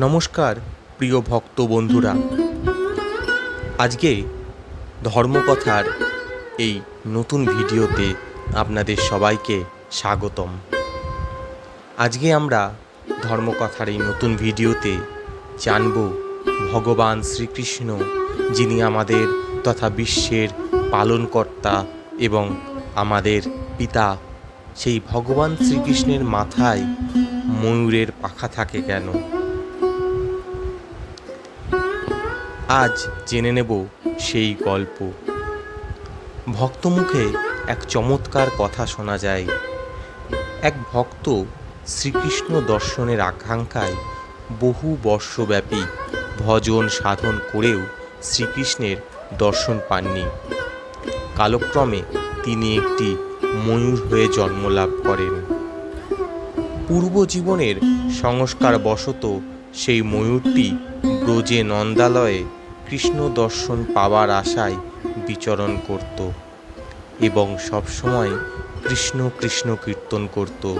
নমস্কার, প্রিয় ভক্ত বন্ধুরা। আজকে ধর্মকথার এই নতুন ভিডিওতে আপনাদের সবাইকে স্বাগতম। আজকে আমরা ধর্মকথার এই নতুন ভিডিওতে জানব ভগবান শ্রীকৃষ্ণ, যিনি আমাদের তথা বিশ্বের পালনকর্তা এবং আমাদের পিতা। সেই ভগবান শ্রীকৃষ্ণের মাথায় ময়ূরের পাখা থাকে কেন? আজ জেনে নেব সেই গল্প। ভক্তমুখে এক চমৎকার কথা শোনা যায়। এক ভক্ত শ্রীকৃষ্ণ দর্শনের আকাঙ্ক্ষায় বহু বর্ষব্যাপী ভজন সাধন করেও শ্রীকৃষ্ণের দর্শন পাননি। কালক্রমে তিনি একটি ময়ূর হয়ে জন্মলাভ করেন। পূর্ব জীবনের সংস্কার বশত সেই ময়ূরটি ব্রজে নন্দালয়ে কৃষ্ণ দর্শন পাওয়ার আশায় বিচরণ করত এবং সবসময় কৃষ্ণ কৃষ্ণ কীর্তন করত।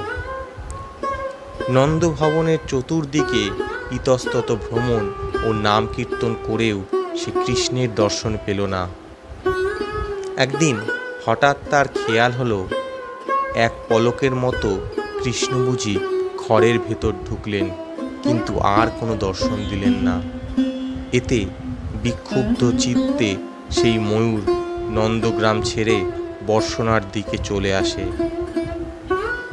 নন্দভবনের চতুর্দিকে ইতস্তত ভ্রমণ ও নাম কীর্তন করেও সে কৃষ্ণের দর্শন পেল না। একদিন হঠাৎ তার খেয়াল হলো, এক পলকের মতো কৃষ্ণ বুঝি ঘরের ভেতর ঢুকলেন। কিন্তু আর কোনো দর্শন দিলেন না। এতে বিক্ষুব্ধ চিত্তে সেই ময়ূর নন্দগ্রাম ছেড়ে বর্ষণার দিকে চলে আসে।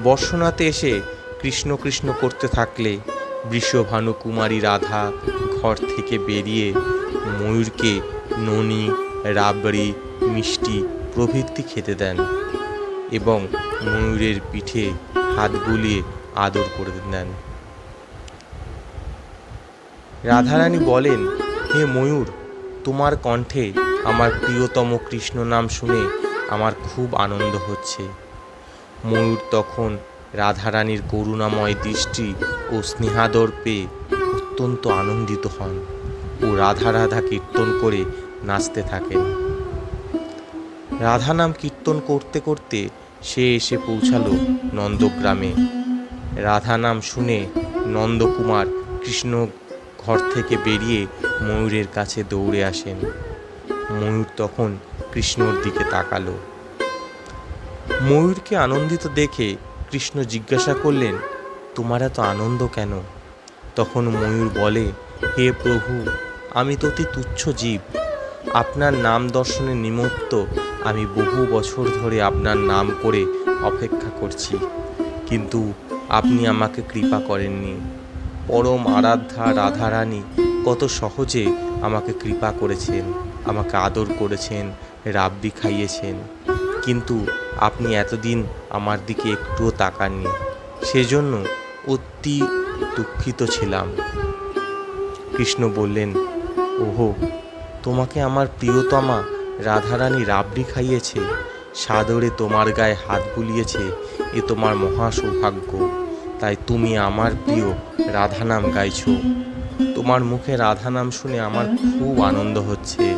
বর্ষণাতে এসে কৃষ্ণ কৃষ্ণ করতে থাকলে বৃষভানু কুমারী রাধা ঘর থেকে বেরিয়ে ময়ূরকে ননি, রাবড়ি, মিষ্টি প্রভৃতি খেতে দেন এবং ময়ূরের পিঠে হাত বুলিয়ে আদর করে দেন। রাধারানী বলেন, হে ময়ূর, তোমার কণ্ঠে আমার প্রিয়তম কৃষ্ণ নাম শুনে আমার খুব আনন্দ হচ্ছে। ময়ূর তখন রাধারানীর করুণাময় দৃষ্টি ও স্নেহাদর পেয়ে অত্যন্ত আনন্দিত হন ও রাধা রাধা কীর্তন করে নাচতে থাকেন। রাধা নাম কীর্তন করতে করতে সে এসে পৌঁছালো নন্দগ্রামে। রাধা নাম শুনে নন্দকুমার কৃষ্ণ ঘর থেকে বেরিয়ে ময়ূরের কাছে দৌড়ে আসেন। ময়ূর তখন কৃষ্ণর দিকে তাকালো। ময়ূরকে আনন্দিত দেখে কৃষ্ণ জিজ্ঞাসা করলেন, তোমার এত আনন্দ কেন? তখন ময়ূর বলে, হে প্রভু, আমি তো অতি তুচ্ছ জীব। আপনার নাম দর্শনের নিমিত্ত আমি বহু বছর ধরে আপনার নাম করে অপেক্ষা করছি। কিন্তু আপনি আমাকে কৃপা করেননি। পরম আরাধ্যা রাধারানী, কত সহজে আমাকে কৃপা করেছেন, আমাকে আদর করেছেন, রাব্বি খাইয়েছেন। কিন্তু আপনি এতদিন আমার দিকে একটুও তাকাননি, সেজন্য অতি দুঃখিত ছিলাম। কৃষ্ণ বললেন, ওহো, তোমাকে আমার প্রিয়তমা রাধারানী রাবড়ি খাইয়েছে, সাদরে তোমার গায়ে হাত বুলিয়েছে, এ তোমার মহা সৌভাগ্য। তাই তুমি আমার প্রিয় রাধা নাম গাইছো। তোমার মুখে রাধা নাম শুনে আমার খুব আনন্দ হচ্ছে।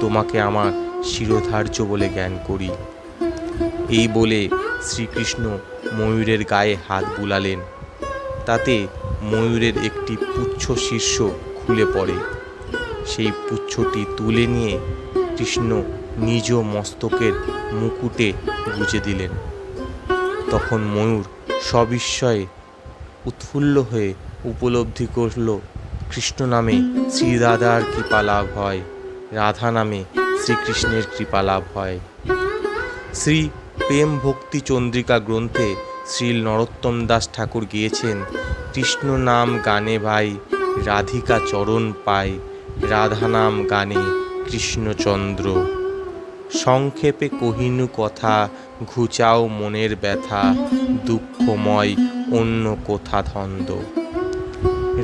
তোমাকে আমার শিরোধার্য বলে জ্ঞান করি। এই বলে শ্রীকৃষ্ণ ময়ূরের গায়ে হাত বুলালেন। তাতে ময়ূরের একটি পুচ্ছ শীর্ষ খুলে পড়ে। সেই পুচ্ছটি তুলে নিয়ে কৃষ্ণ নিজ মস্তকের মুকুটে গুজে দিলেন। তখন ময়ূর সবিস্ময়ে উৎফুল্ল হয়ে উপলব্ধি করল কৃষ্ণ নামে শ্রীরাধার কৃপা লাভ হয়, রাধা নামে শ্রীকৃষ্ণের কৃপা লাভ হয়। শ্রী প্রেম ভক্তি চন্দ্রিকা গ্রন্থে শ্রী নরোত্তম দাস ঠাকুর গিয়েছেন, কৃষ্ণ নাম গানে ভাই, রাধিকা চরণ পায়, রাধা নাম গানে কৃষ্ণচন্দ্র। সংক্ষেপে কহিনু কথা, ঘুচাও মনের ব্যথা, দুঃখময় অন্য কোথা ধন্দ।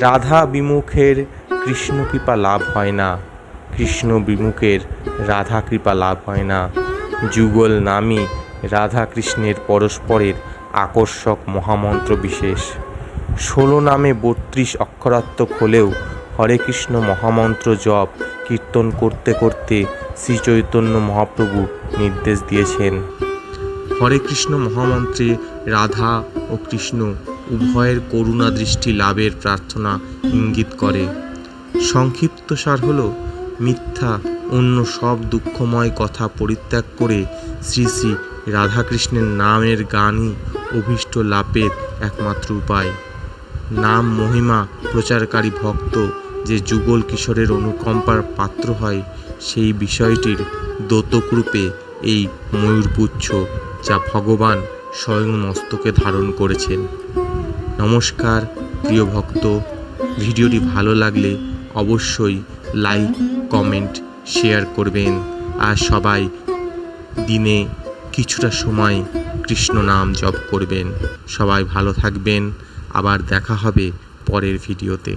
রাধা বিমুখের কৃষ্ণ কৃপা লাভ হয় না, কৃষ্ণ বিমুখের রাধা কৃপা লাভ হয় না। যুগল নামই রাধা কৃষ্ণের পরস্পরের আকর্ষক মহামন্ত্র বিশেষ। ষোলো নামে বত্রিশ অক্ষরাত্মক হলেও হরে কৃষ্ণ মহামন্ত্র জপ, কীর্তন করতে করতে শ্রী চৈতন্য মহাপ্রভু নির্দেশ দিয়েছেন। হরে কৃষ্ণ মহামন্ত্রে রাধা ও কৃষ্ণ উভয়ের করুণা দৃষ্টি লাভের প্রার্থনা ইঙ্গিত করে। সংক্ষিপ্তসার হল, মিথ্যা, অন্য সব দুঃখময় কথা পরিত্যাগ করে শ্রী শ্রী রাধাকৃষ্ণের নামের গানই অভীষ্ট লাভের একমাত্র উপায়। নাম মহিমা প্রচারকারী ভক্ত যে যুগল কিশোরের অনুকম্পার পাত্র হয় সেই বিষয়টির দোতকরূপে এই ময়ূরপুচ্ছ যা ভগবান স্বয়ং মস্তকে ধারণ করেছেন। নমস্কার, প্রিয় ভক্ত। ভিডিওটি ভালো লাগলে অবশ্যই লাইক, কমেন্ট, শেয়ার করবেন। আর সবাই দিনে কিছুটা সময় কৃষ্ণ নাম জপ করবেন। সবাই ভালো থাকবেন। আবার দেখা হবে পরের ভিডিওতে।